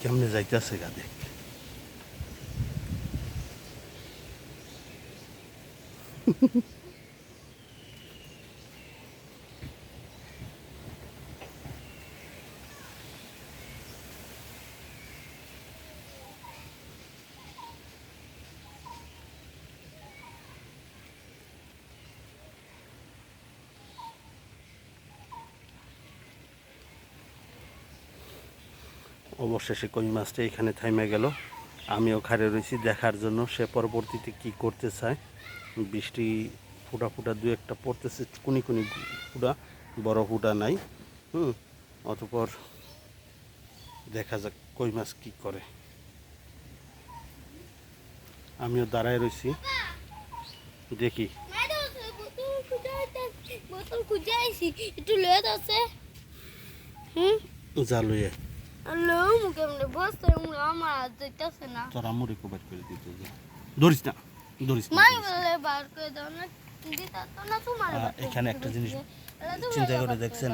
কেমনে যাইতেছে গা দেখ অবশেষে কই মাছটা এখানে থাইমে গেল। আমিও খাড়ে রয়েছি দেখার জন্য সে পরবর্তীতে কি করতে চায়। বৃষ্টি ফুটা ফুটা দু একটা পড়তেছে কুনি কুনি ফুটা বড় ফুটা নাই হুম অতপর দেখা যাক কই মাছ কি করে। আমিও দাঁড়ায় রয়েছি দেখি। বোতল খুঁজে আইছি একটু আছে হুম? জালুয়ে হ্যালো মুখে মানে বসতে আমার হাত না। তোর করে দিতে যা ধরিস না ধরিস না মাই বলে বার করে দাও না দিতা তো না তোমার এখানে একটা জিনিস চিন্তা করে দেখছেন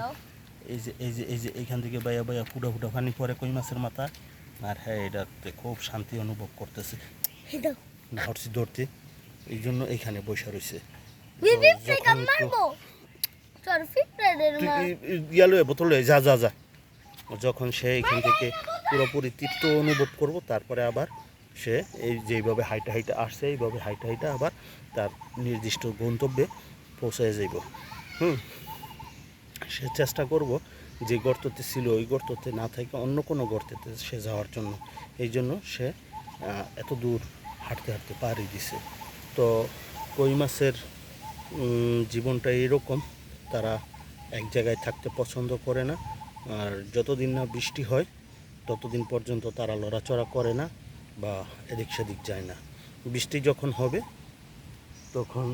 এই যে এই যে এই যে এইখান থেকে বাইয়া বাইয়া ফুটা ফুটা পানি পরে কই মাছের মাথা? আর হ্যাঁ এটাতে খুব শান্তি অনুভব করতেছে। ধরছি ধরতে এই জন্য এইখানে বসে রয়েছে ইয়ালো বোতল যা যা যা। যখন সে এখান থেকে পুরোপুরি তৃপ্ত অনুভব করব, তারপরে আবার সে এই যেইভাবে হাইটা হাইটা আসছে, এইভাবে হাইটা হাইটা আবার তার নির্দিষ্ট গন্তব্যে পৌঁছায় যাইব। হুম। সে চেষ্টা করব যে গর্ততে ছিল, ওই গর্ততে না থেকে অন্য কোনো গর্তেতে সে যাওয়ার জন্য। এই জন্য সে এত দূর হাঁটতে হাঁটতে পাড়ি দিছে। তো কই মাছের জীবনটা এরকম, তারা এক জায়গায় থাকতে পছন্দ করে না। আর যতদিন না বৃষ্টি হয়, ততদিন পর্যন্ত তারা লড়াচড়া করে না বা এদিক সেদিক যায় না। বৃষ্টি যখন হবে, তখন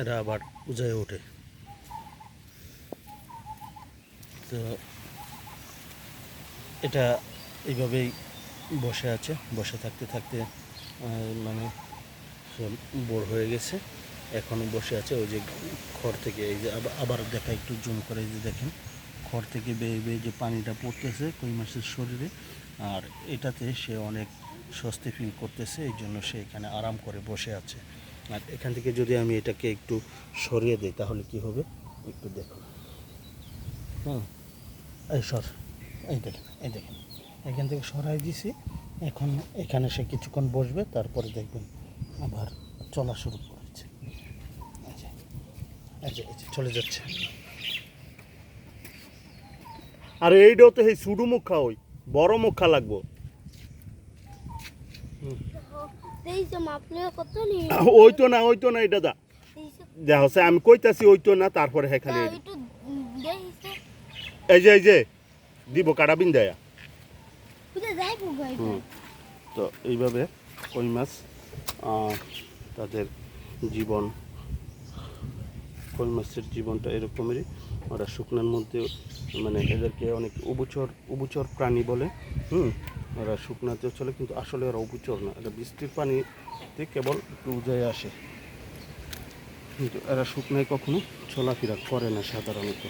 এরা আবার উজায় ওঠে। তো এটা এইভাবেই বসে আছে, বসে থাকতে থাকতে মানে বোর হয়ে গেছে। এখনও বসে আছে, ওই যে খড় থেকে এই যে আবার দেখা, একটু জুম করে যে দেখেন। খড় থেকে বেয়ে বেয়ে যে পানিটা পড়তেছে কই মাছের শরীরে, আর এটাতে সে অনেক স্বস্তি ফিল করতেছে, এই জন্য সে এখানে আরাম করে বসে আছে। আর এখান থেকে যদি আমি এটাকে একটু সরিয়ে দিই, তাহলে কি হবে? একটু দেখুন হুম। এই সর। এই দেখেন এই দেখেন। এখান থেকে সরাই দিছি। এখন এখানে সে কিছুক্ষণ বসবে, তারপরে দেখবেন আবার চলা শুরু করেছে। আচ্ছা আচ্ছা চলে যাচ্ছে। আর এইটাও তো এই সুডু মুখা ওই বড় মুখা লাগবো। ওই তো না ওই তো না এটা দা। হচ্ছে আমি কইতাছি ওই তো না তারপরে হ্যাঁ খালি এই যে এই যে দিব কাটাবিন দেয়া। খুঁজে যাই ভাই হুম। তো এইভাবে কই মাছ তাদের জীবন কই মাছের জীবনটা এরকমেরই। ওরা শুকনার মধ্যে মানে এদেরকে অনেক উবুচর উবুচর প্রাণী বলে, হুম? ওরা শুকনাতে চলে, কিন্তু আসলে ওরা উবুচর না। এটা বৃষ্টির পানিতে কেবল একটু উজায় আসে। কিন্তু এরা শুকনায় কখনো চলাফেরা করে না সাধারণত।